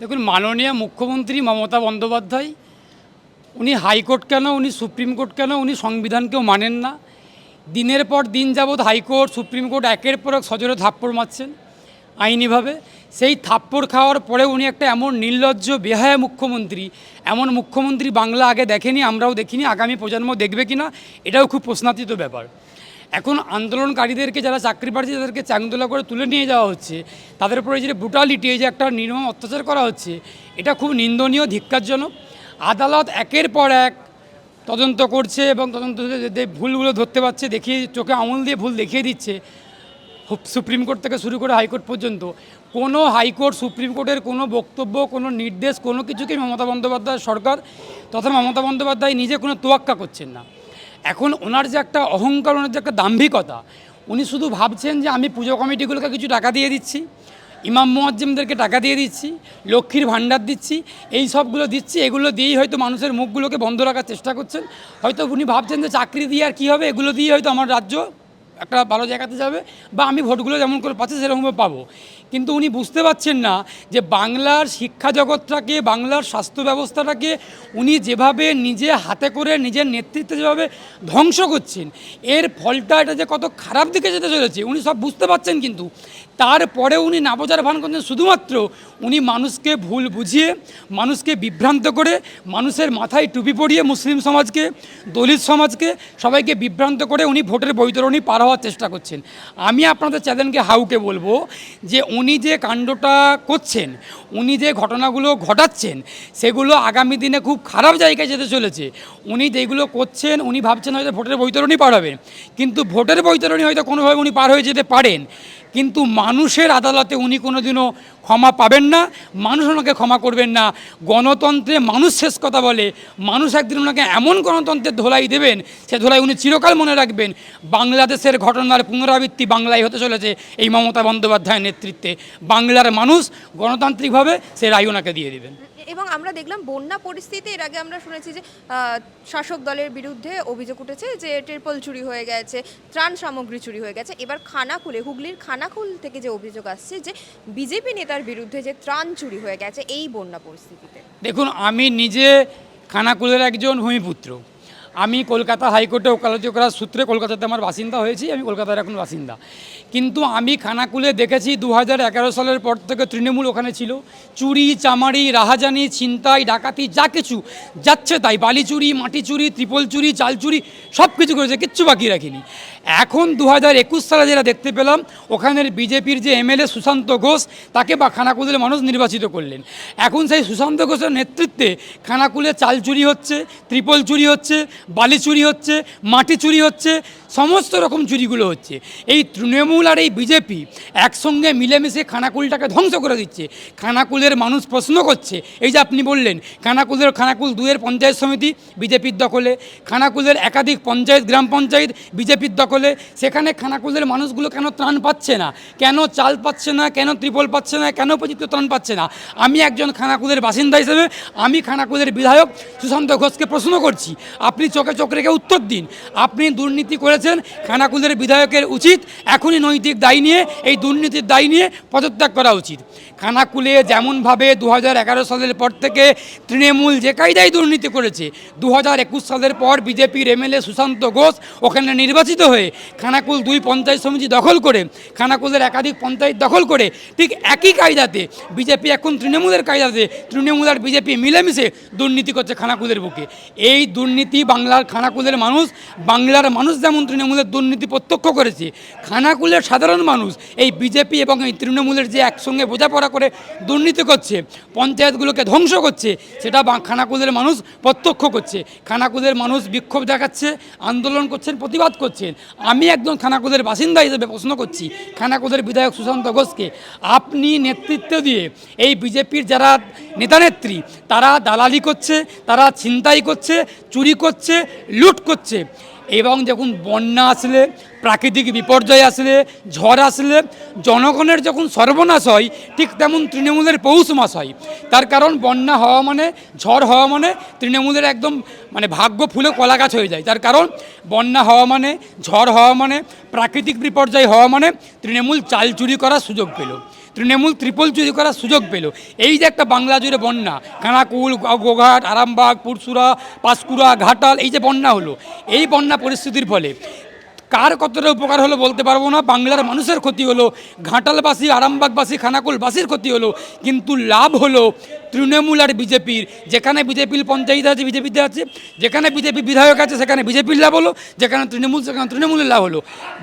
দেখুন, মাননীয় মুখ্যমন্ত্রী মমতা বন্দ্যোপাধ্যায়, উনি হাইকোর্ট কেন, উনি সুপ্রিম কোর্ট কেন, উনি সংবিধানকেও মানেন না। দিনের পর দিন যাবৎ হাইকোর্ট, সুপ্রিম কোর্ট একের পর এক সজোরে থাপ্পড় মারছেন, আইনিভাবে। সেই থাপ্পড় খাওয়ার পরে উনি একটা এমন নির্লজ্জ, বেহায়া মুখ্যমন্ত্রী, এমন মুখ্যমন্ত্রী বাংলা আগে দেখেনি, আমরাও দেখিনি, আগামী প্রজন্ম দেখবে কি না এটাও খুব প্রশ্নাতীত ব্যাপার। এখন আন্দোলনকারীদেরকে যারা চাকরি প্রার্থী তাদেরকে চাংদোলা করে তুলে নিয়ে যাওয়া হচ্ছে। তাদের উপরে যে ব্রুটালিটি এই যে একটা নির্মম অত্যাচার করা হচ্ছে, এটা খুব নিন্দনীয়, ধিক্কারজনক। আদালত একের পর এক তদন্ত করছে এবং তদন্ত ভুলগুলো ধরতে পারছে, দেখিয়ে, চোখে আঙুল দিয়ে ভুল দেখিয়ে দিচ্ছে। সুপ্রিম কোর্ট থেকে শুরু করে হাইকোর্ট পর্যন্ত। কোনো হাইকোর্ট, সুপ্রিম কোর্টের কোনো বক্তব্য, কোনো নির্দেশ, কোনো কিছুকেই মমতা বন্দ্যোপাধ্যায় সরকার তথা মমতা বন্দ্যোপাধ্যায় নিজে কোনো তোয়াক্কা করছেন না। এখন ওনার যে একটা অহংকার, ওনার যে একটা দাম্ভিকতা, উনি শুধু ভাবছেন যে আমি পুজো কমিটিগুলোকে কিছু টাকা দিয়ে দিচ্ছি, ইমাম মোয়াজ্জিমদেরকে টাকা দিয়ে দিচ্ছি, লক্ষ্মীর ভাণ্ডার দিচ্ছি, এই সবগুলো দিচ্ছি, এগুলো দিয়েই হয়তো মানুষের মুখগুলোকে বন্ধ রাখার চেষ্টা করছেন। হয়তো উনি ভাবছেন যে চাকরি দিয়ে আর কী হবে, এগুলো দিয়ে হয়তো আমার রাজ্য একটা ভালো জায়গাতে যাবে বা আমি ভোটগুলো যেমন করে পাচ্ছি সেরকমভাবে পাবো। কিন্তু উনি বুঝতে পারছেন না যে বাংলার শিক্ষা জগৎটাকে, বাংলার স্বাস্থ্য ব্যবস্থাটাকে উনি যেভাবে নিজে হাতে করে, নিজের নেতৃত্বে যেভাবে ধ্বংস করছেন, এর ফলটা এটা যে কত খারাপ দিকে যেতে চলেছে, উনি সব বুঝতে পারছেন কিন্তু। তারপরে উনি না ভান করছেন শুধুমাত্র, উনি মানুষকে ভুল বুঝিয়ে, মানুষকে বিভ্রান্ত করে, মানুষের মাথায় টুপি পরিয়ে মুসলিম সমাজকে, দলিত সমাজকে সবাইকে বিভ্রান্ত করে উনি ভোটের বৈতরণী পার হওয়ার চেষ্টা করছেন। আমি আপনাদের চ্যানেলকে হাউকে বলব যে উনি যে কাণ্ডটা করছেন, উনি যে ঘটনাগুলো ঘটাচ্ছেন, সেগুলো আগামী দিনে খুব খারাপ জায়গায় যেতে চলেছে। উনি যেগুলো করছেন, উনি ভাবছেন হয়তো ভোটের বৈতরণী পার হবেন কিন্তু ভোটের বৈতরণী হয়তো কোনোভাবে উনি পার হয়ে যেতে পারেন। কিন্তু মানুষের আদালতে উনি কোনোদিনও ক্ষমা পাবেন না, মানুষ ওনাকে ক্ষমা করবেন না। গণতন্ত্রে মানুষ শেষ কথা বলে, মানুষ একদিন ওনাকে এমন গণতন্ত্রের ধোলাই দেবেন, সে ধোলাই উনি চিরকাল মনে রাখবেন। বাংলাদেশের ঘটনার পুনরাবৃত্তি বাংলায় হতে চলেছে এই মমতা বন্দ্যোপাধ্যায়ের নেতৃত্বে। বাংলার মানুষ গণতান্ত্রিকভাবে সে রায় ওনাকে দিয়ে দেবেন। এবং আমরা দেখলাম বন্যা পরিস্থিতি, এর আগে আমরা শুনেছি যে শাসক দলের বিরুদ্ধে অভিযোগ উঠেছে যে, টেরপল চুরি হয়ে গেছে, ত্রাণ সামগ্রী চুরি হয়ে গেছে। এবার খানাকুলে হুগলির খানাকুল থেকে যে অভিযোগ আসছে যে, বিজেপি নেতার বিরুদ্ধে যে ত্রাণ চুরি হয়ে গেছে, এই বন্যা পরিস্থিতিতে। দেখুন, আমি নিজে খানাকুলের একজন ভূমিপুত্র। আমি কলকাতা হাইকোর্টে ওকালতি করার সূত্রে কলকাতাতে আমার বাসিন্দা হয়েছি, আমি কলকাতার এখন বাসিন্দা। কিন্তু আমি খানাকুলে দেখেছি দু হাজার এগারো সালের পর থেকে তৃণমূল ওখানে ছিল। চুরি, চামারি, রাহাজানি, ছিনতাই, ডাকাতি, যা কিছু যাচ্ছে তাই। বালি চুরি মাটি চুরি ত্রিপল চুরি চাল চুরি সব কিছু করেছে, কিচ্ছু বাকি রাখিনি। এখন দু হাজার একুশ সালে যেটা দেখতে পেলাম, ওখানের বিজেপির যে এমএলএ সুশান্ত ঘোষ, তাকে বা খানাকুলের মানুষ নির্বাচিত করলেন। এখন সেই সুশান্ত ঘোষের নেতৃত্বে খানাকুলে চাল চুরি হচ্ছে, ত্রিপল চুরি হচ্ছে, বালি চুরি হচ্ছে, মাটি চুরি হচ্ছে সমস্ত রকম চুরিগুলো হচ্ছে। এই তৃণমূল আর এই বিজেপি একসঙ্গে মিলেমিশে খানাকুলটাকে ধ্বংস করে দিচ্ছে। খানাকুলের মানুষ প্রশ্ন করছে, এই যে আপনি বললেন, খানাকুলের খানাকুল দুয়ের পঞ্চায়েত সমিতি, বিজেপির দখলে, খানাকুলের একাধিক পঞ্চায়েত, গ্রাম পঞ্চায়েত, বিজেপির দখলে, সেখানে খানাকুলের মানুষগুলো কেন ত্রাণ পাচ্ছে না? কেন চাল পাচ্ছে না? কেন ত্রিপল পাচ্ছে না? কেন উপযুক্ত ত্রাণ পাচ্ছে না? আমি একজন খানাকুলের বাসিন্দা হিসেবে, আমি খানাকুলের বিধায়ক সুশান্ত ঘোষকে প্রশ্ন করছি। আপনি চোখে চোখ রেখে উত্তর দিন। আপনি দুর্নীতি করেছেন। খানাকুলের বিধায়কের উচিত এখনই নৈতিক দায় নিয়ে, এই দুর্নীতির দায় নিয়ে পদত্যাগ করা উচিত। খানাকুলে যেমনভাবে দু হাজার এগারো সালের পর থেকে তৃণমূল যে কায়দায় দুর্নীতি করেছে দু হাজার একুশ সালের পর বিজেপির এমএলএ সুশান্ত ঘোষ ওখানে নির্বাচিত হয়ে খানাকুল দুই পঞ্চায়েত সমিতি দখল করে, খানাকুলের একাধিক পঞ্চায়েত দখল করে, ঠিক একই কায়দাতে বিজেপি এখন তৃণমূলের কায়দাতে তৃণমূল আর বিজেপি মিলেমিশে দুর্নীতি করছে খানাকুলের বুকে। এই দুর্নীতি বাংলার খানাকুলের মানুষ, বাংলার মানুষ যেমন তৃণমূলের দুর্নীতি প্রত্যক্ষ করেছে। খানাকুলের সাধারণ মানুষ, এই বিজেপি এবং এই তৃণমূলের যে একসঙ্গে বোঝাপড়া করে দুর্নীতি করছে, পঞ্চায়েতগুলোকে ধ্বংস করছে, সেটা খানাকুলের মানুষ প্রত্যক্ষ করছে। খানাকুলের মানুষ বিক্ষোভ দেখাচ্ছে, আন্দোলন করছেন, প্রতিবাদ করছেন। আমি একজন খানাকুলের বাসিন্দা হিসেবে প্রশ্ন করছি, খানাকুলের বিধায়ক সুশান্ত ঘোষকে, আপনি নেতৃত্ব দিয়ে এই বিজেপির যারা নেতানেত্রী তারা দালালি করছে, তারা ছিনতাই করছে, চুরি করছে, লুট করছে। এবং যখন বন্যা আসলে, প্রাকৃতিক বিপর্যয় আসলে, ঝড় আসলে, জনগণের যখন সর্বনাশ হয়, ঠিক তেমন তৃণমূলের পৌষ মাস হয়। তার কারণ বন্যা হওয়া মানে ঝড় হওয়া মানে তৃণমূলের একদম মানে ভাগ্য ফুলে কলা গাছ হয়ে যায়। তার কারণ বন্যা হওয়া মানে ঝড় হওয়া মানে প্রাকৃতিক বিপর্যয় হওয়া মানে তৃণমূল চাল চুরি করার সুযোগ পেল। তৃণমূল ত্রিপল চুরি করার সুযোগ পেল। এই যে একটা বাংলা জুড়ে বন্যা, কানাকুল, গোঘাট, আরামবাগ, পুরসুরা, পাঁশকুড়া, ঘাটাল, এই যে বন্যা হলো, এই বন্যা পরিস্থিতির ফলে কার কতটা উপকার হলো বলতে পারব না। বাংলার মানুষের ক্ষতি হলো, ঘাটালবাসী, আরামবাগবাসী, খানাকুলবাসীর ক্ষতি হলো, কিন্তু লাভ হলো তৃণমূল আর বিজেপির। যেখানে বিজেপির পঞ্চায়েত আছে, বিজেপিতে আছে, যেখানে বিজেপি বিধায়ক আছে, সেখানে বিজেপির লাভ হলো, যেখানে তৃণমূল, সেখানে তৃণমূলের লাভ হলো।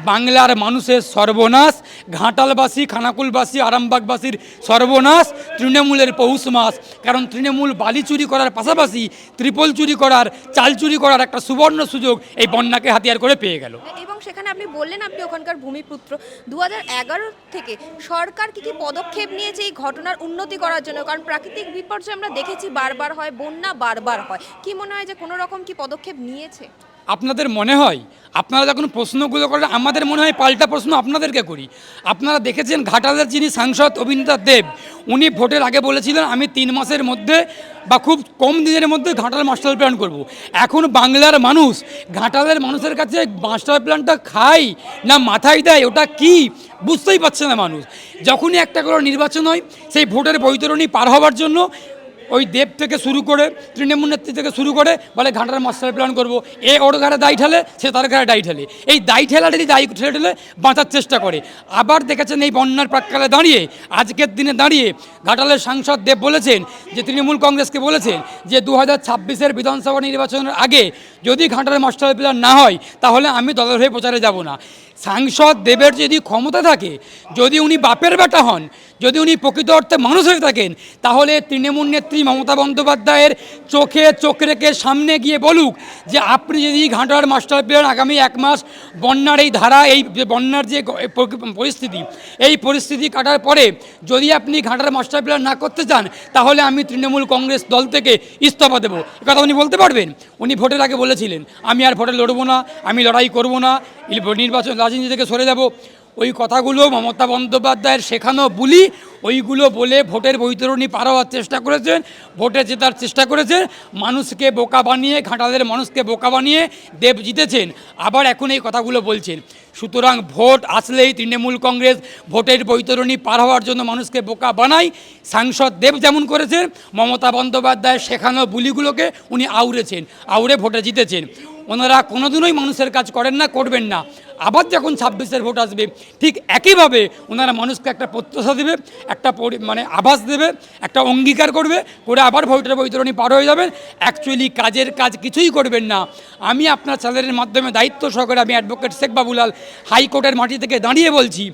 বাংলার মানুষের সর্বনাশ, ঘাটালবাসী, খানাকুলবাসী, আরামবাগবাসীর সর্বনাশ, তৃণমূলের পৌষ মাস। কারণ তৃণমূল বালি চুরি করার পাশাপাশি ত্রিপল চুরি করার, চাল চুরি করার একটা সুবর্ণ সুযোগ এই বন্যাকে হাতিয়ার করে পেয়ে গেল। এবং সেখানে আপনি বললেন আপনি ওখানকার ভূমিপুত্র। দু হাজার এগারো থেকে সরকার কি কি পদক্ষেপ নিয়েছে এই ঘটনার উন্নতি করার জন্য? কারণ প্রাকৃতিক বিপর্যয় আমরা দেখেছি, বারবার হয়, বন্যা বারবার হয়। কি মনে হয় যে কোনো রকম কি পদক্ষেপ নিয়েছে? আপনাদের মনে হয়? আপনারা যখন প্রশ্নগুলো করেন, আমাদের মনে হয় পাল্টা প্রশ্ন আপনাদেরকে করি। আপনারা দেখেছেন ঘাটালের যিনি সাংসদ অভিনেতা দেব উনি ভোটের আগে বলেছিলেন, আমি তিন মাসের মধ্যে বা খুব কম দিনের মধ্যে ঘাটাল মাস্টার প্ল্যান করব। এখন বাংলার মানুষ ঘাটালের মানুষের কাছে মাস্টার প্ল্যানটা খাই না মাথায় দেয়, ওটা কি বুঝতেই পারছে না মানুষ যখনই একটা করে নির্বাচন হয়, সেই ভোটের বৈতরণী পার হওয়ার জন্য ওই দেব থেকে শুরু করে তৃণমূল নেত্রী থেকে শুরু করে বলে ঘাটার মাস্টার প্ল্যান করব। এ ওর ঘাড়ে দায়ী ঠেলে, সে তার ঘাড়ে দায়ী ঠেলে। এই দায়ী ঠেলাটারই দায়ী ঠেলে ঠেলে বাঁচার চেষ্টা করে। আবার দেখেছেন এই বন্যার প্রাককালে দাঁড়িয়ে, আজকের দিনে দাঁড়িয়ে ঘাটালের সাংসদ দেব বলেছেন, যে তৃণমূল কংগ্রেসকে বলেছেন যে দু হাজার ছাব্বিশের বিধানসভা নির্বাচনের আগে যদি ঘাটালের মাস্টার প্ল্যান না হয়, তাহলে আমি দলের হয়ে প্রচারে যাব না। সাংসদ দেবের যদি ক্ষমতা থাকে, যদি উনি বাপের বেটা হন যদি উনি প্রকৃত অর্থে মানুষ হয়ে থাকেন, তাহলে তৃণমূল নেত্রী মমতা বন্দ্যোপাধ্যায়ের চোখে চোখ রেখে সামনে গিয়ে বলুক যে আপনি যদি ঘাটার মাস্টার প্ল্যান আগামী এক মাস বন্যার এই ধারা, এই বন্যার যে পরিস্থিতি, এই পরিস্থিতি কাটার পরে যদি আপনি ঘাটার মাস্টার প্ল্যান না করতে চান, তাহলে আমি তৃণমূল কংগ্রেস দল থেকে ইস্তফা দেবো। কথা উনি বলতে পারবেন? উনি ভোটের আগে বলেছিলেন, আমি আর ভোটে লড়বো না, আমি লড়াই করব না নির্বাচন রাজনীতি থেকে সরে যাব। ওই কথাগুলো মমতা বন্দ্যোপাধ্যায়ের শেখানো বুলি ওইগুলো বলে ভোটের বৈতরণী পার হওয়ার চেষ্টা করেছেন, ভোটে জেতার চেষ্টা করেছেন, মানুষকে বোকা বানিয়ে, ঘাটালের মানুষকে বোকা বানিয়ে দেব জিতেছেন, আবার এখন এই কথাগুলো বলছেন। সুতরাং ভোট আসলেই তৃণমূল কংগ্রেস ভোটের বৈতরণী পার হওয়ার জন্য মানুষকে বোকা বানায় সাংসদ দেব যেমন করেছেন, মমতা বন্দ্যোপাধ্যায়ের শেখানো বুলিগুলোকে উনি আউড়েছেন, আউড়ে ভোটে জিতেছেন। ওনারা কোনোদিনই মানুষের কাজ করেন না, করবেন না। আবার যখন ছাব্বিশের ভোট আসবে, ঠিক একইভাবে ওনারা মানুষকে একটা প্রত্যাশা দেবে, একটা মানে আভাস দেবে, একটা অঙ্গীকার করবে, করে আবার ভোটের বৈতরণী পার হয়ে যাবেন। অ্যাকচুয়ালি কাজের কাজ কিছুই করবেন না। আমি আপনার চ্যানেলের মাধ্যমে দায়িত্ব সহকারে আমি অ্যাডভোকেট শেখ বাবুলাল হাইকোর্টের মাটি থেকে দাঁড়িয়ে বলছি,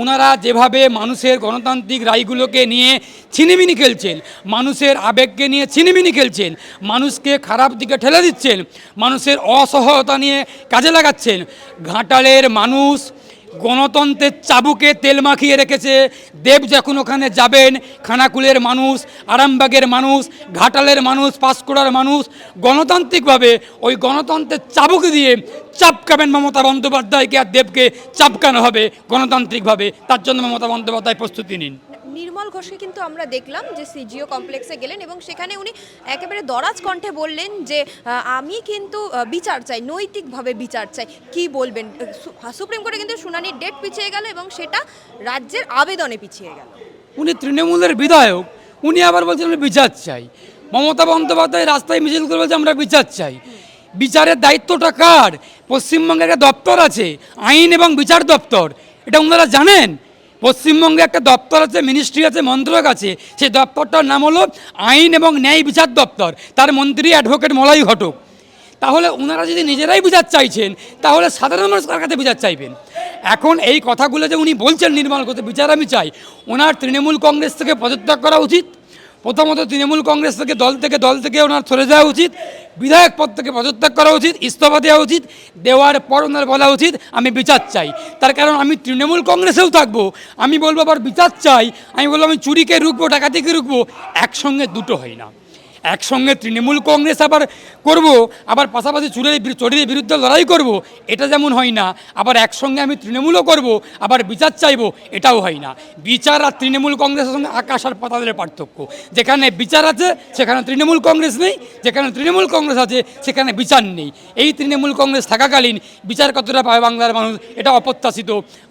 ওনারা যেভাবে মানুষের গণতান্ত্রিক রায়গুলোকে নিয়ে ছিনিমিনি খেলছেন, মানুষের আবেগকে নিয়ে ছিনিমিনি খেলছেন, মানুষকে খারাপ দিকে ঠেলে দিচ্ছেন, মানুষের অসহায়তা নিয়ে কাজে লাগাচ্ছেন। ঘাটালের মানুষ গণতন্ত্রের চাবুকে তেল মাখিয়ে রেখেছে। দেব যখন ওখানে যাবেন, খানাকুলের মানুষ, আরামবাগের মানুষ, ঘাটালের মানুষ, পাঁশকুড়ার মানুষ, গণতান্ত্রিকভাবে ওই গণতন্ত্রের চাবুক দিয়ে চাপকাবেন মমতা বন্দ্যোপাধ্যায়কে আর দেবকে চাপকানো হবে গণতান্ত্রিকভাবে। তার জন্য মমতা বন্দ্যোপাধ্যায় প্রস্তুতি নিন। নির্মল ঘোষকে কিন্তু আমরা দেখলাম যে সিজিও কমপ্লেক্সে গেলেন এবং সেখানে উনি একেবারে দরাজ কণ্ঠে বললেন যে আমি কিন্তু বিচার চাই, নৈতিকভাবে বিচার চাই। কি বলবেন? সুপ্রিম কোর্টে কিন্তু শুনানির ডেট পিছিয়ে গেল এবং সেটা রাজ্যের আবেদনে পিছিয়ে গেল। উনি তৃণমূলের বিধায়ক, উনি আবার বলছেন, আমি বিচার চাই। মমতা বন্দ্যোপাধ্যায় রাস্তায় মিছিল করে বলছে, আমরা বিচার চাই। বিচারের দায়িত্বটা কার? পশ্চিমবঙ্গের একটা দপ্তর আছে, আইন এবং বিচার দপ্তর। এটা ওনারা জানেন? পশ্চিমবঙ্গে একটা দপ্তর আছে মিনিস্ট্রি আছে, মন্ত্রক আছে। সেই দপ্তরটার নাম হলো আইন এবং ন্যায় বিচার দপ্তর। তার মন্ত্রী অ্যাডভোকেট মলাই ঘটক। তাহলে ওনারা যদি নিজেরাই বুঝার চাইছেন, তাহলে সাধারণ মানুষ কার কাছে বিচার চাইবেন? এখন এই কথাগুলো যে উনি বলছেন নির্মাণ করতে, বিচার আমি চাই। ওনার তৃণমূল কংগ্রেস থেকে পদত্যাগ করা উচিত। প্রথমত তৃণমূল কংগ্রেস থেকে দল থেকে দল থেকে ওনার সরে যাওয়া উচিত। বিধায়ক পদ থেকে পদত্যাগ করা উচিত, ইস্তফা দেওয়া উচিত, দেওয়ার পর ওনার বলা উচিত, আমি বিচার চাই। তার কারণ আমি তৃণমূল কংগ্রেসেও থাকব, আমি বলব আবার বিচার চাই। আমি বলব আমি চুরিকে রুখবো, ডাকাতিকে রুখবো, একসঙ্গে দুটো হয় না। একসঙ্গে তৃণমূল কংগ্রেস আবার করব, আবার পাশাপাশি চুরের চোরের বিরুদ্ধে লড়াই করব, এটা যেমন হয় না, আবার একসঙ্গে আমি তৃণমূলও করব, আবার বিচার চাইব, এটাও হয় না। বিচার আর তৃণমূল কংগ্রেসের সঙ্গে আকাশ আর পাতাদের পার্থক্য। যেখানে বিচার আছে, সেখানে তৃণমূল কংগ্রেস নেই, যেখানে তৃণমূল কংগ্রেস আছে, সেখানে বিচার নেই। এই তৃণমূল কংগ্রেস থাকাকালীন বিচার কতটা পায় বাংলার মানুষ, এটা অপ্রত্যাশিত।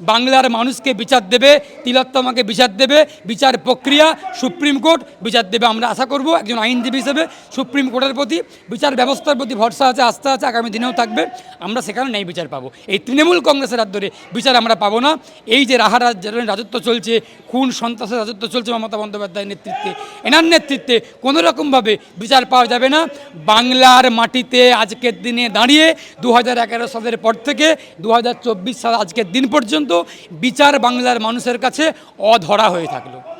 বাংলার মানুষকে বিচার দেবে, তিলোত্তমাকে বিচার দেবে, বিচার প্রক্রিয়া, সুপ্রিম কোর্ট বিচার দেবে, আমরা আশা করব একজন আইনজীবী হিসেবে সুপ্রিম কোর্টের প্রতি বিচার ব্যবস্থার প্রতি ভরসা আছে, আস্থা আছে, আগামী দিনেও থাকবে। আমরা সেখানে নেই বিচার পাবো। এই তৃণমূল কংগ্রেসের হাত ধরে বিচার আমরা পাবো না। এই যে রাহা রাজ- রাজত্ব চলছে, খুন, সন্ত্রাসের রাজত্ব চলছে, মমতা বন্দ্যোপাধ্যায়ের নেতৃত্বে, এনার নেতৃত্বে কোনো রকমভাবে বিচার পাওয়া যাবে না। বাংলার মাটিতে আজকের দিনে দাঁড়িয়ে দু হাজার এগারো সালের পর থেকে দু হাজার চব্বিশ সাল আজকের দিন পর্যন্ত বিচার বাংলার মানুষের কাছে অধরা হয়ে থাকল।